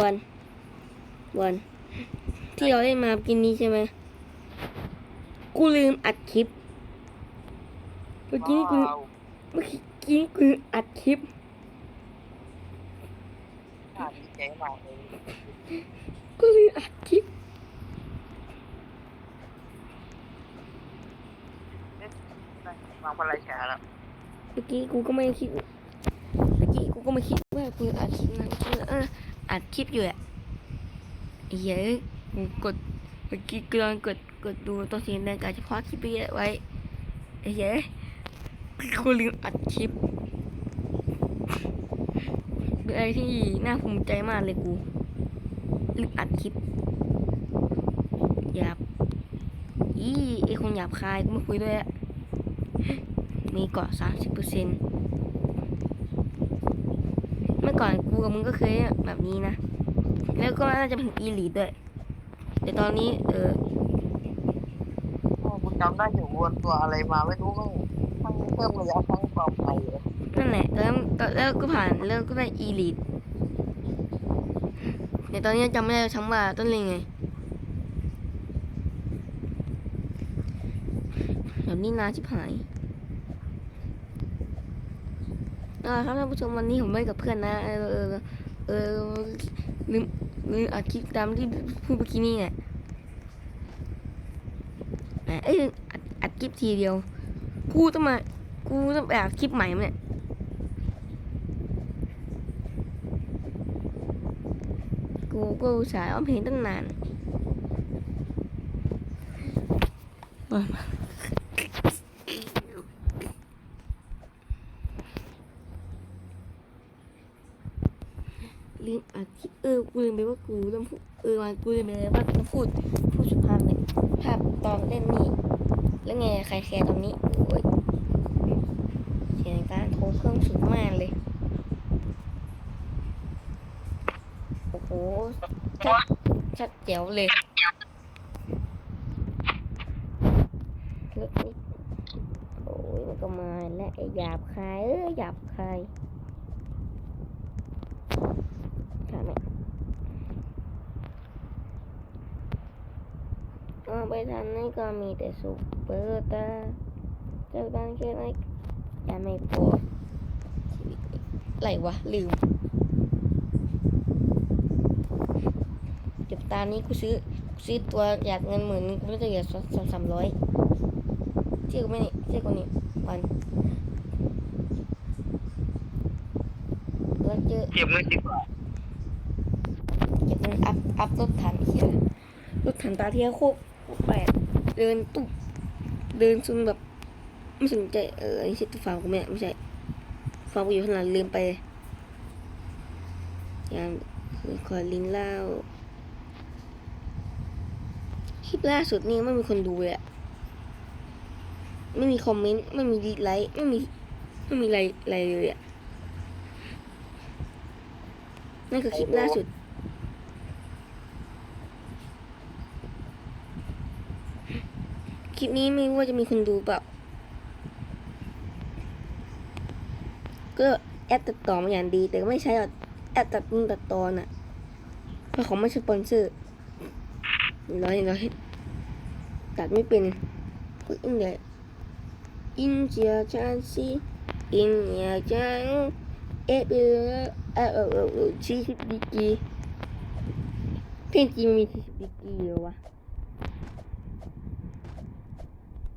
วันวัน ที่เราได้มากินนี้ใช่ไหมกูลืมอัดคลิปเมื่อกี้นี่กูว้าวเมื่อกี้นี่กูลืมอัดคลิปน่าดีใจมากเลยกูลืมอัดคลิปวางพลังแฉแล้วเมื่อกี้กูก็ไม่คิดเมื่อกี้กูก็ไม่คิดว่ากูอัดคลิปนะกูเออ อัดคลิปอยู่อะเหี้ยอะกูกดเมื่อกี้กลองกดกดดูตัวสียงดังกาจะคว้าคลิปไปไว้ไอ้เหี้ยอะกูลืมอัดคลิปเป็นอะไรที่น่าภูมิใจมากเลยกูลืมอัดคลิปหยาบอีไอคนหยาบคายกูไม่คุยด้วยอะมีเกาะสามสิบเปอร์เซ็นต์ ก่อนกูกับมึงก็เคยแบบนี้นะ แล้วก็น่าจะเป็นอีลีดด้วย แต่ตอนนี้ เออโอ้กูจำได้อยู่วนตัวอะไรมาไม่รู้มั้งมันเพิ่มระยะทั้งความไปเลยนั่นแหละแล้วแล้วก็ผ่านแล้วก็ได้อีลีดแต่ตอนนี้จำไม่ได้ทั้งว่าต้นเลงไงแบบนี้นานชิบหาย เอาละครับท่านผู้ชมวันนี้ผมไปกับเพื่อนนะ เออเออลืมลืมอัดคลิปตามที่พูดเมื่อกี้นี่แหละเอ้ยอัดอัดคลิปทีเดียว กูต้องมากูต้องไปอัดคลิปใหม่มั้ยเนี่ยกูก็สาห์ร้องเพลงตั้งนาน ลืมอัดคลิปเออกูลืมไปว่ากูต้องพูดเออวันกูลืมไปเลยว่าต้องพูดพูดสุภาพเนี่ยภาพตอนเล่นนี่แล้วไงใครแคร์ตรงนี้โอ้ยเสียงการโทรเครื่องสูงมากเลยโอ้โหชัดชัดแจ๋วเลยโอ้ยมันก็มาและไอ้หยาบคายเอ้ยหยาบคายถามไหม เอาไปทางนี้ก็มีแต่ซุปเปอร์ตาร์เจ้าดังแค่ไหนอย่าไม่พอชีวิตนี้อะไรวะ ลืมเดี๋ยวตามนี้กูซื้อกูซื้อตัวอยากเงินหมื่นนึงกูไม่จะเหลือสองสามสามร้อยเชื่อกูไหมนี่เชื่อกูนี่วันแล้วเจอเก็บเงินดีกว่าเก็บเงินอัพอัพรถถังเฮียรถถังตาเทียโคกโค กแปดเดินตุ๊บเดินจนแบบไม่สนใจเออไอ้ชิตฟังกูไม่ไม่ใช่ฟังกูอยู่ข้างหลังลืมไปอย่างขอลิงเล่าคลิปล่าสุดนี่ไม่มีคนดูเลยอะไม่มีคอมเมนต์ไม่มีดีไลค์ไม่มีไม่มีอะไรอะไรเลยอะนั่นคือคลิปล่าสุด ค ลิปนี้ไม่รู้ว่าจะมีคนดูเปล่า ก็แอดตัดต่อมาอย่างดี แต่ก็ไม่ใช้หรอกแอดตัดตัดตอนอะเพราะเขาไม่สปอนเซอร์ร้อยร้อยตัดไม่เป็นก็อินเดียอินเดียจานซีอินเดียจานเอฟเอเออเออเออเออสี่สิบดีกีเพลงจริงมีสิบดีกีเหรอวะ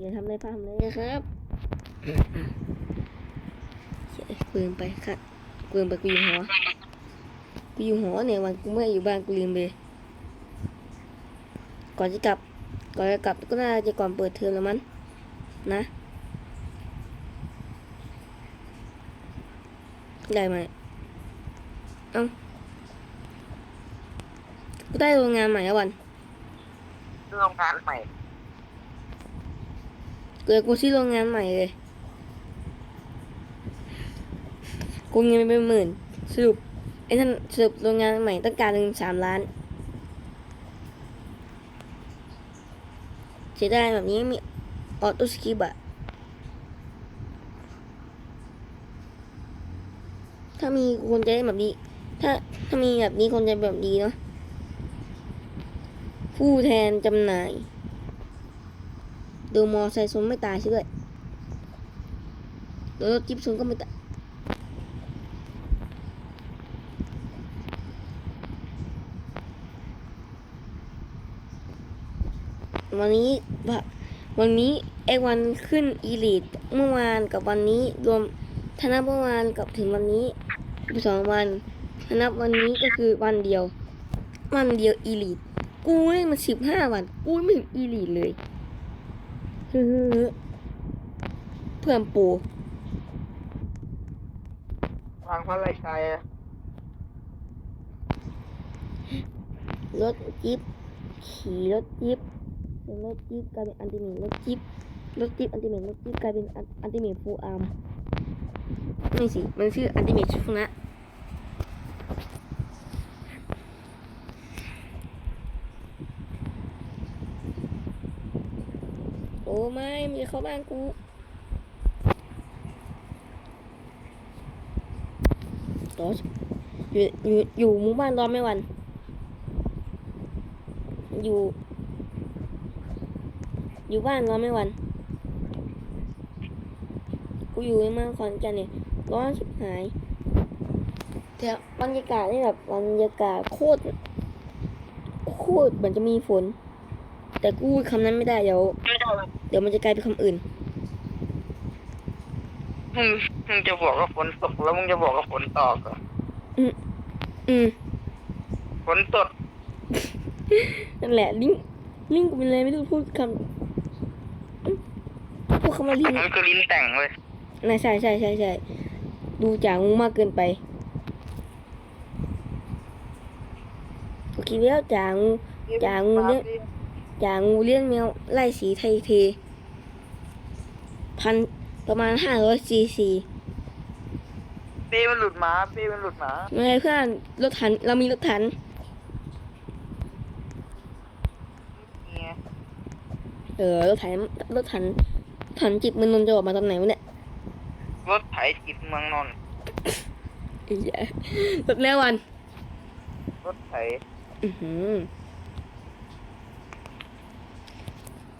อย่าทำอะไรพามเลยนะครับเฮ้ยเกินไปค่ะเกินไปกูอยู่หอกูอยู่หอเนี่ยวันกูไม่อยู่บ้านกูลืมไปก่อนจะกลับ ก่อนจะกลับก็น่าจะก่อนเปิดเทอมแล้วมั้งนะได้ไหมเอ้ากูได้โรงงานใหม่แล้ววันเรื่องงานใหม่ เกิดกูซื้อโรงงานใหม่เลย กูเงินไปเป็นหมื่น สรุปไอ้ท่านสรุปโรงงานใหม่ต้องการถึงสามล้านเสียดายแบบนี้มีออโต้สกิปอะถ้ามีคนจะได้แบบนี้ ถ้าถ้ามีแบบนี้คงจะแบบดีเนาะผู้แทนจำหน่าย ดูมอไซค์ซุนไม่ตายใช่ด้วยแล้วรถจิ๊บซุนก็ไม่ตายวันนี้วะวันนี้ไอ้วันขึ้นอีลิทเมื่อวานกับวันนี้รวมถ้านับเมื่อวานกับถึงวันนี้สองวันถ้านับวันนี้ก็คือวันเดียว วันเดียวอีลิทกูเล่นมาสิบห้าวัน กูไม่ถึงอีลิทเลย ฮึเพื่อนปูทางพระราชัยอะรถจิ๊บขี่รถจิ๊บเป็นรถจิ๊บกลายเป็นอันติเมทรถจิ๊บรถจิ๊บอันติเมทรถจิ๊บกลายเป็นอันอันติเมทฟูลอาร์มไม่สิ มันชื่ออันติเมทชุฟนะ โอ้ไม่มีเข้าบ้านกูต่ออยู่อยู่อยู่หมู่บ้านร้อนไม่วัน อยู่ อยู่บ้านร้อนไม่วัน กูอยู่ในเมืองขอนแก่นเนี่ยร้อนชิบหายแต่บรรยากาศนี่แบบบรรยากาศโคตรโคตรเหมือนจะมีฝน แต่กูคำนั้นไม่ได้เดี๋ยวไม่ได้ เดี๋ยวมันจะกลายเป็นคำอื่น มึงมึงจะบอกว่าฝนตกแล้วมึงจะบอกว่าฝนตกเหรออืมฝนตกนั่นแหละ ลิงก์ลิงก์กูเป็นอะไรไม่รู้พูดคำอืมพูดคำว่าลิงก์มันคือลิ้นแต่งเลยน่าใช่ใช่ใช่ใช่ดูจางงูมากเกินไปกูคิดแล้วจางงูจางงูเลี้ย งจางงูเลี้ยงแมวไล่สีไทยเทพันประมาณห้าร้อยซีซีเป้มันหลุดหมาเป้มันหลุดหมาไม่ใช่เพื่อนรถถันเรามีรถถันเนี่ยเออรถถันรถถันถันจิบมันนนท์จะออกมาตอนไหนวะเนี่ยรถไถจิตเมืองนนท์ไอ้เหี้ยรถแม่วันรถไถอือหือ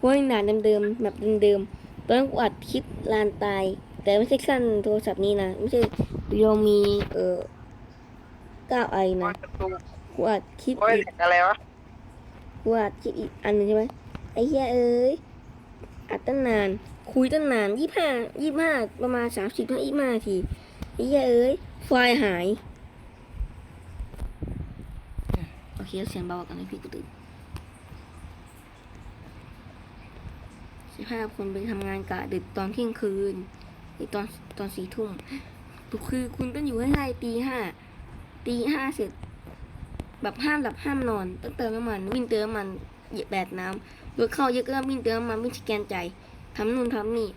ว่าหนานเดิมๆแบบเดิมๆตอนนั้นกูอัดคลิปลานตาย แต่ไม่ใช่ขั้นโทรศัพท์นี้นะไม่ใช่โยมีเอ่อก้าวไอโอ้นะยประตูกูอัดคลิปโอ้ยอีกอะไรวะกูอัดคลิปอีกอันหนึงใช่ไหมไอ้เหี้ยเอ้ยอัดตั้งนาน คุยตั้งนานยี่ห้ายี่ห้าประมาณสามสิบถึงยี่ห้านาทีไอ้เหี้ยเอ้ยไฟล์หาย โอเคเสียงเบากันเลยพี่กูตื่น สิบห้าคนไปทำงานกะดึกตอนเที่ยงคืนหรือตอนตอนสี่ทุ่มคือคุณต้องอยู่ให้ได้ตีห้าตีห้าเสร็จ แบบห้ามหลับห้ามนอนต้องเติมน้ำมันวิ่งเติมน้ำมันเหยียบแบดน้ำรถเข้าเยอะก็วิ่งเติมน้ำมันวิ่งสแกนใจายทำนู่นทำนี่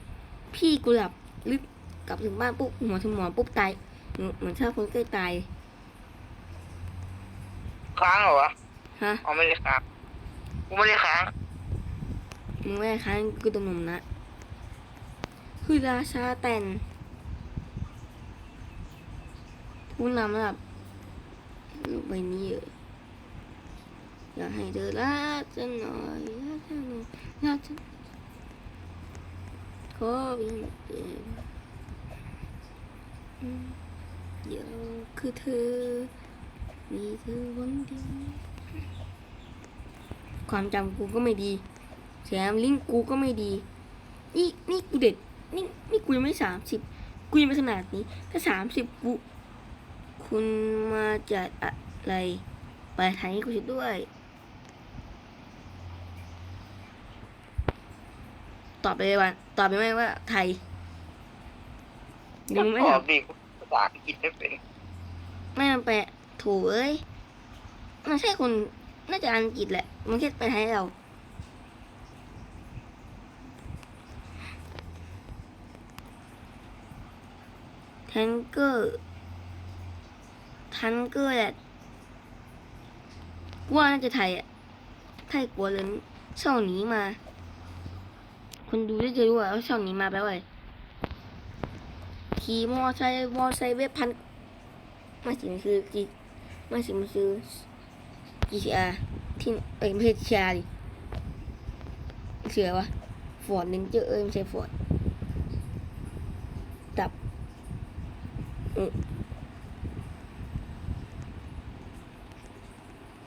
พี่กูหลับลึกกลับถึงบ้านปุ๊บหัวถึงหมอนปุ๊บตายเหมือนเหมือนถ้าคนใกล้ตายค้างเหรอวะฮะอ๋อไม่ได้ค้างกูไม่ได้ค้าง มึงไม่ค้างกูตรงหนุ่มนะ คือราชาแตนผู้นำระดับโลกใบนี้เอออยากให้เธอรักฉันหน่อยรักฉันหน่อยรักฉันขอเพียงเดียวอืมเดี๋ยวคือเธอ มีเธอคนเดียวความจำกูก็ไม่ดี แถมลิงก์กูก็ไม่ดี นี่นี่กูเด็กนี่นี่กูยังไม่สามสิบกูยังไม่ขนาดนี้ ถ้าสามสิบกู คุณมาจากอะไร ไปไทยให้กูชิดด้วย ตอบไปเลยวันตอบไปไหมว่าไทยยังไม่ตถาอมบดิกูภาษาอังกฤษไม่เป็นไม่มันแปลถูเอ้ยมันใช่คนน่าจะอังกฤษแหละ มันแค่ไปไทยเรา ทงเกอร์ทันเกอร์แหละกูว่าน่าจะไทยอะไทยกลัวเลยช่องนี้มา คนดูได้จะรู้ว่าช่องนี้มาแปลว่าขี่มอไซค์มอไซค์เว็บพันไม่จริงคือขี่ไม่สิมาซื้อ GTR ที่เอ้ยไม่ใช่ GTR ดิเสือวะฟอร์ดเลนเจอร์เอ้ยไม่ใช่ฟอร์ดบอืม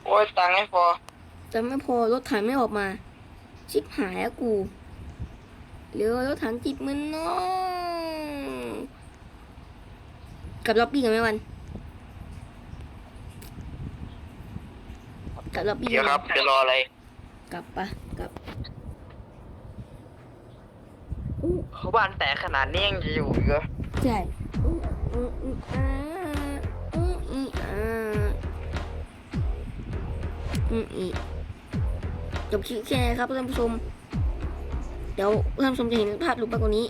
โอ้ยตังค์ไม่พอ จะไม่พอรถถังไม่ออกมา ชิบหายแล้วกูเหลือรถถังจิตมึนเนาะกลับล็อบบี้กันไหมวันกลับล็อบบี้เดี๋ยวครับจะรออะไร กลับปะกลับเขาบ้านแตกขนาดนี้ยังจะอยู่อีกเหรอใช่ จบคลิปแค่นี้ครับท่านผู้ชม เดี๋ยวท่านผู้ชมจะเห็นภาพรูปมากกว่านี้